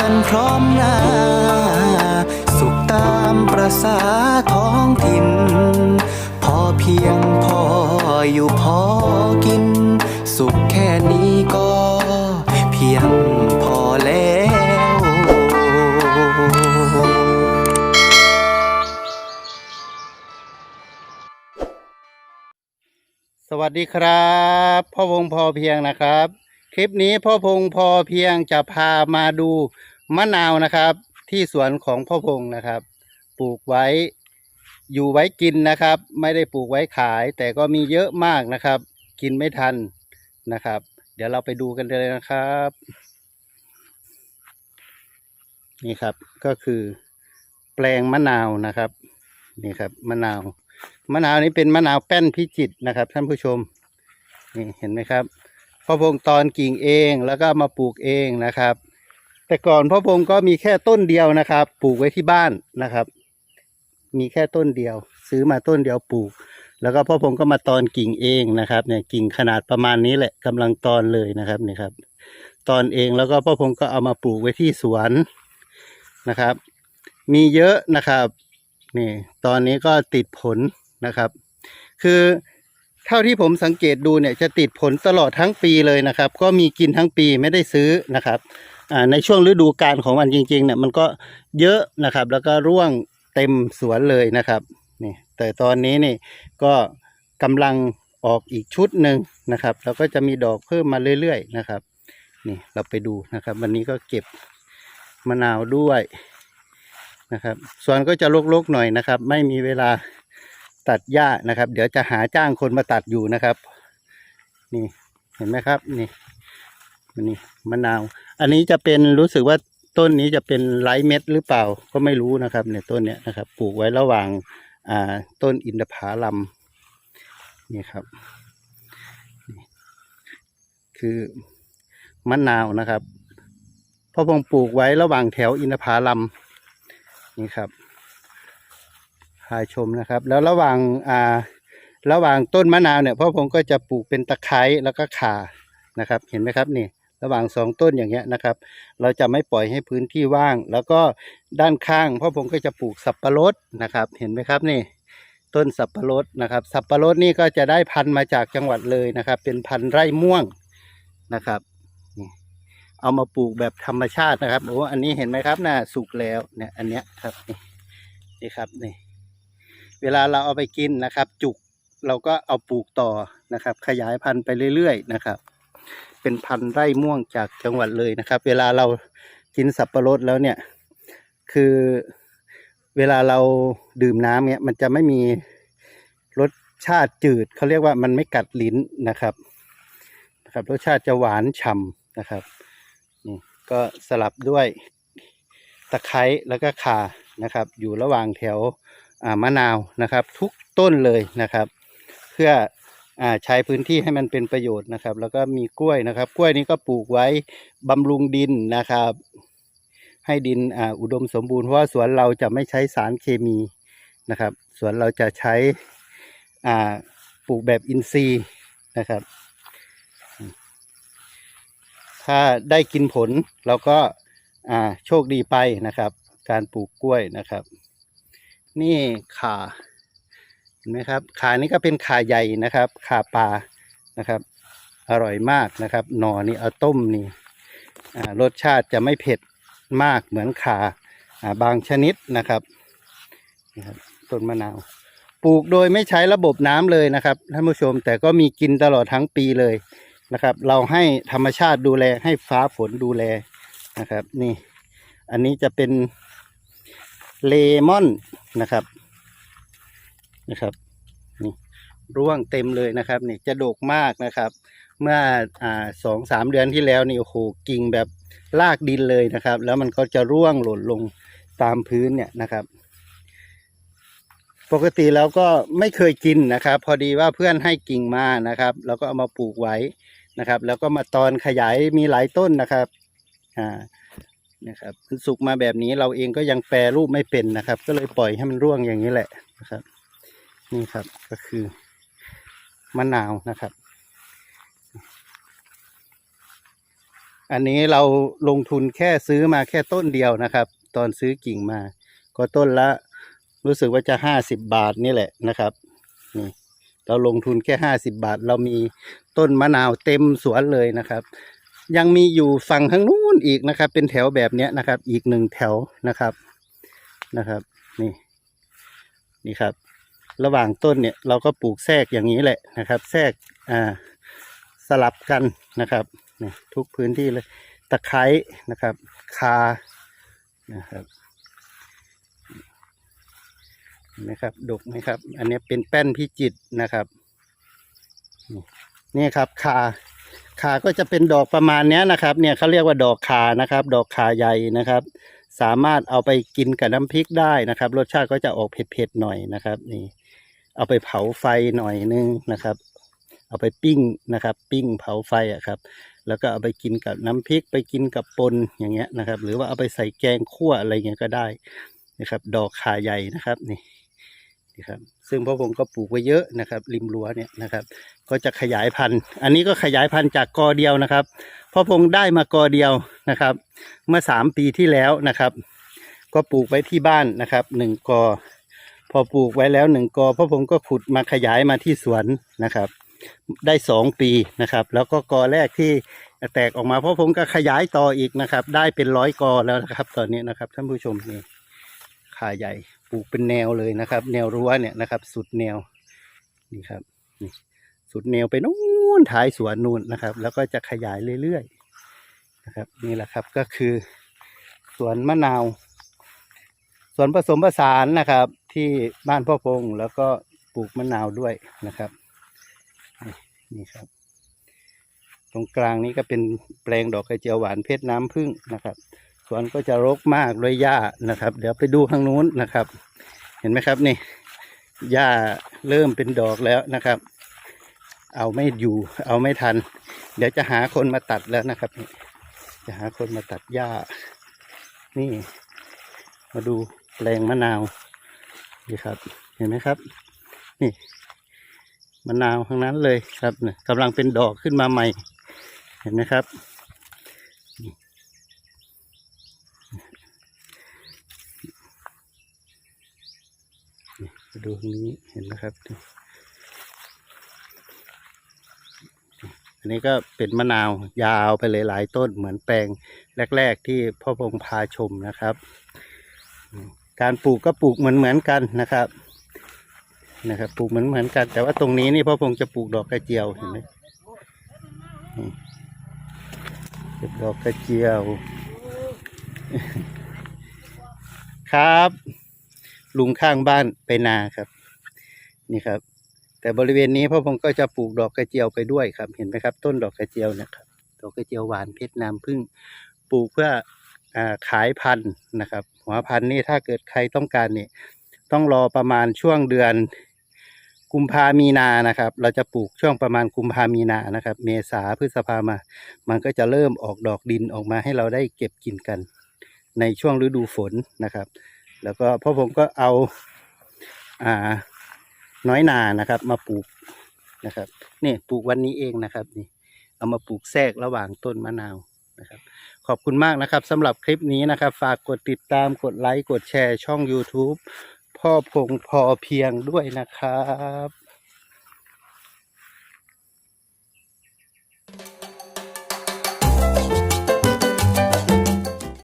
กันพร้อมหน้า สุขตามประษาท้องถิ่น พอเพียงพออยู่พอกิน สุขแค่นี้ก็เพียงพอแล้วสวัสดีครับพ่อพงพอเพียงนะครับ คลิปนี้พ่อพงพอเพียงจะพามาดู มะนาวนะครับ ที่สวนของพ่อพงนะครับ ปลูกไว้อยู่ไว้กินนะครับ ไม่ได้ปลูกไว้ขาย แต่ก็มีเยอะมากนะครับ กินไม่ทันนะครับ เดี๋ยวเราไปดูกันเลยนะครับ นี่ครับก็คือ แปลงมะนาวนะครับ นี่ครับมะนาว มะนาวนี้เป็นมะนาวแป้นพิจิตรนะครับ ท่านผู้ชมนี่เห็นไหมครับพ่อพงตอนกิ่งเองแล้วก็มาปลูกเองนะครับ แต่ก่อนพ่อพงก็มีแค่ต้นเดียวนะครับ ปลูกไว้ที่บ้านนะครับ มีแค่ต้นเดียว ซื้อมาต้นเดียวปลูก แล้วก็พ่อพงก็มาตอนกิ่งเองนะครับเนี่ยกิ่งขนาดประมาณนี้แหละกำลังตอนเลยนะครับนี่ครับ ตอนเองแล้วก็พ่อพงก็เอามาปลูกไว้ที่สวนนะครับ มีเยอะนะครับนี่ตอนนี้ก็ติดผลนะครับ คือเท่าที่ผมสังเกตดูเนี่ยจะติดผลตลอดทั้งปีเลยนะครับ ก็มีกินทั้งปีไม่ได้ซื้อนะครับ ในช่วงฤดูกาลของมันจริงๆเนี่ยมันก็เยอะนะครับ แล้วก็ร่วงเต็มสวนเลยนะครับนี่แต่ตอนนี้นี่ก็กำลังออกอีกชุดหนึ่งนะครับ แล้วก็จะมีดอกเพิ่มมาเรื่อยๆนะครับ นี่เราไปดูนะครับ วันนี้ก็เก็บมะนาวด้วยนะครับสวนก็จะรกๆหน่อยนะครับ ไม่มีเวลาตัดหญ้านะครับ เดี๋ยวจะหาจ้างคนมาตัดอยู่นะครับ นี่เห็นไหมครับนี่ นี่มะนาว อันนี้จะเป็นรู้สึกว่าต้นนี้จะเป็นไร้เม็ดหรือเปล่าก็ไม่รู้นะครับ เนี่ยต้นเนี้ยนะครับ ปลูกไว้ระหว่างอ่าต้นอินทผลัมนี่ครับ คือมะนาวนะครับพ่อพงปลูกไว้ระหว่างแถวอินทผลัมนี่ครับพาชมนะครับ แล้วระหว่างอ่าระหว่างต้นมะนาวเนี่ยพ่อพงก็จะปลูกเป็นตะไคร้แล้วก็ข่านะครับ เห็นไหมครับนี่ ระหว่างสองต้นอย่างเงี้ยนะครับ เราจะไม่ปล่อยให้พื้นที่ว่าง แล้วก็ด้านข้างพ่อผมก็จะปลูกสับปะรดนะครับ เห็นไหมครับนี่ ต้นสับปะรดนะครับ สับปะรดนี่ก็จะได้พันธุ์มาจากจังหวัดเลยนะครับ เป็นพันธุ์ไร่ม่วงนะครับนี่เอามาปลูกแบบธรรมชาตินะครับโอ้อันนี้เห็นไหมครับน่าสุกแล้วเนี่ยอันเนี้ยครับนี่นี่ครับนี่ เวลาเราเอาไปกินนะครับ จุกเราก็เอาปลูกต่อนะครับ ขยายพันธุ์ไปเรื่อยๆนะครับ เป็นพันไร่ม่วงจากจังหวัดเลยนะครับ เวลาเรากินสับปะรดแล้วเนี่ย คือเวลาเราดื่มน้ำเนี่ยมันจะไม่มีรสชาติจืดเขาเรียกว่ามันไม่กัดลิ้นนะครับนะครับ รสชาติจะหวานฉ่ำนะครับนี่ก็สลับด้วยตะไคร้แล้วก็ข่านะครับ อยู่ระหว่างแถวมะนาวนะครับ ทุกต้นเลยนะครับ เพื่อ อ่าใช้พื้นที่ให้มันเป็นประโยชน์นะครับ แล้วก็มีกล้วยนะครับ กล้วยนี้ก็ปลูกไว้บำรุงดินนะครับ ให้ดินอ่าอุดมสมบูรณ์เพราะว่าสวนเราจะไม่ใช้สารเคมีนะครับ สวนเราจะใช้อ่าปลูกแบบอินทรีย์นะครับ ถ้าได้กินผลเราก็อ่าโชคดีไปนะครับ การปลูกกล้วยนะครับ นี่ข่า เห็นไหมครับขานี่ก็เป็นขาใหญ่นะครับขาปลานะครับ อร่อยมากนะครับ หน่อนี่เอาต้มนี่รสชาติจะไม่เผ็ดมากเหมือนขาอ่าบางชนิดนะครับนี่ครับต้นมะนาว ปลูกโดยไม่ใช้ระบบน้ำเลยนะครับท่านผู้ชมแต่ก็มีกินตลอดทั้งปีเลยนะครับ เราให้ธรรมชาติดูแลให้ฟ้าฝนดูแลนะครับ นี่ อันนี้จะเป็นเลมอนนะครับ นะครับนี่ร่วงเต็มเลยนะครับนี่จะโดกมากนะครับ เมื่ออ่าสองสามเดือนที่แล้วนี่โอ้โหกิ่งแบบลากดินเลยนะครับ แล้วมันก็จะร่วงหล่นลงตามพื้นเนี่ยนะครับ ปกติแล้วก็ไม่เคยกินนะครับ พอดีว่าเพื่อนให้กิ่งมานะครับ แล้วก็เอามาปลูกไว้นะครับ แล้วก็มาตอนขยายมีหลายต้นนะครับอ่านะครับมันสุกมาแบบนี้เราเองก็ยังแปรรูปไม่เป็นนะครับ ก็เลยปล่อยให้มันร่วงอย่างนี้แหละนะครับ นี่ครับก็คือมะนาวนะครับ อันนี้เราลงทุนแค่ซื้อมาแค่ต้นเดียวนะครับ ตอนซื้อกิ่งมา ก็ต้นละ รู้สึกว่าจะห้าสิบบาทนี่แหละนะครับนี่เราลงทุนแค่ห้าสิบบาท เรามีต้นมะนาวเต็มสวนเลยนะครับ ยังมีอยู่ฝั่งทางนู้นอีกนะครับ เป็นแถวแบบนี้นะครับ อีกหนึ่งแถวนะครับนะครับ นี่นี่ครับ ระหว่างต้นเนี่ยเราก็ปลูกแทรกอย่างนี้แหละนะครับ แทรกอ่าสลับกันนะครับเนี่ยทุกพื้นที่เลยตะไคร้นะครับ คานะครับเห็นไหมครับดกไหมครับ อันนี้เป็นแป้นพิจิตนะครับ นี่ครับคาขาก็จะเป็นดอกประมาณนี้นะครับ เนี่ยเขาเรียกว่าดอกขานะครับ ดอกขาใหญ่นะครับ สามารถเอาไปกินกับน้ำพริกได้นะครับ รสชาติก็จะออกเผ็ดๆหน่อยนะครับ นี่ เอาไปเผาไฟหน่อยนึงนะครับ เอาไปปิ้งนะครับ ปิ้งเผาไฟอะครับ แล้วก็เอาไปกินกับน้ำพริกไปกินกับปนอย่างเงี้ยนะครับ หรือว่าเอาไปใส่แกงคั่วอะไรเงี้ยก็ได้นะครับ ดอกขาใหญ่นะครับนี่นี่ครับ ซึ่งพ่อผมก็ปลูกไว้เยอะนะครับ ริมรั้วเนี่ยนะครับ ก็จะขยายพันธุ์ อันนี้ก็ขยายพันธุ์จากกอเดียวนะครับพ่อพงได้มากอเดียวนะครับ เมื่อสามปีที่แล้วนะครับ ก็ปลูกไว้ที่บ้านนะครับหนึ่งกอ พอปลูกไว้แล้วหนึ่งกอพ่อผมก็ขุดมาขยายมาที่สวนนะครับ ได้สองปีนะครับ แล้วก็กอแรกที่แตกออกมาพ่อผมก็ขยายต่ออีกนะครับ ได้เป็นร้อยกอแล้วนะครับ ตอนนี้นะครับ ท่านผู้ชมนี่ขาใหญ่ปลูกเป็นแนวเลยนะครับ แนวรั้วเนี่ยนะครับ สุดแนวนี่ครับนี่สุดแนวไปนู่นท้ายสวนนู่นนะครับ แล้วก็จะขยายเรื่อยๆนะครับ นี่แหละครับก็คือสวนมะนาว สวนผสมผสานนะครับ ที่บ้านพ่อพงแล้วก็ปลูกมะนาวด้วยนะครับ นี่ครับ ตรงกลางนี้ก็เป็นแปลงดอกกระเจียวหวานเพชรน้ำผึ้งนะครับ สวนก็จะรกมากด้วยหญ้านะครับ เดี๋ยวไปดูทางนู้นนะครับ เห็นไหมครับนี่หญ้าเริ่มเป็นดอกแล้วนะครับ เอาไม่อยู่ เอาไม่ทัน เดี๋ยวจะหาคนมาตัดแล้วนะครับ จะหาคนมาตัดหญ้า นี่ มาดูแปลงมะนาว นี่ครับ เห็นไหมครับ นี่มะนาวทั้งนั้นเลยครับเนี่ยกำลังเป็นดอกขึ้นมาใหม่ เห็นไหมครับนี่ดูตรงนี้เห็นไหมครับ อันนี้ก็เป็นมะนาวยาวไปเลยหลายต้นเหมือนแปลงแรก ๆ ที่พ่อพงพาชมนะครับ การปลูกก็ปลูกเหมือนเหมือนๆกันนะครับ นะครับ ปลูกเหมือนเหมือนๆกัน แต่ว่าตรงนี้นี่พ่อพงจะปลูกดอกกระเจียวเห็นไหมเป็นดอกกระเจียว ครับ ลุงข้างบ้านไปนาครับ นี่ครับ แต่บริเวณนี้พ่อผมก็จะปลูกดอกกระเจียวไปด้วยครับ เห็นไหมครับ ต้นดอกกระเจียวนะครับ ดอกกระเจียวหวานเพชรน้ำผึ้งปลูกเพื่อ ขายพันธุ์นะครับ หัวพันธุ์นี่ถ้าเกิดใครต้องการนี่ต้องรอประมาณช่วงเดือนกุมภามีนานะครับ เราจะปลูกช่วงประมาณกุมภามีนานะครับ เมษาพฤษภามา มันก็จะเริ่มออกดอกดินออกมาให้เราได้เก็บกินกัน ในช่วงฤดูฝนนะครับ แล้วก็พ่อผมก็เอาอ่าน้อยนานะครับ มาปลูกนะครับนี่ปลูกวันนี้เองนะครับนี่เอามาปลูกแทรกระหว่างต้นมะนาว นะครับ ขอบคุณมากนะครับสำหรับคลิปนี้นะครับ ฝากกดติดตามกดไลค์กดแชร์ช่อง YouTube พ่อพงพอเพียงด้วยนะครับ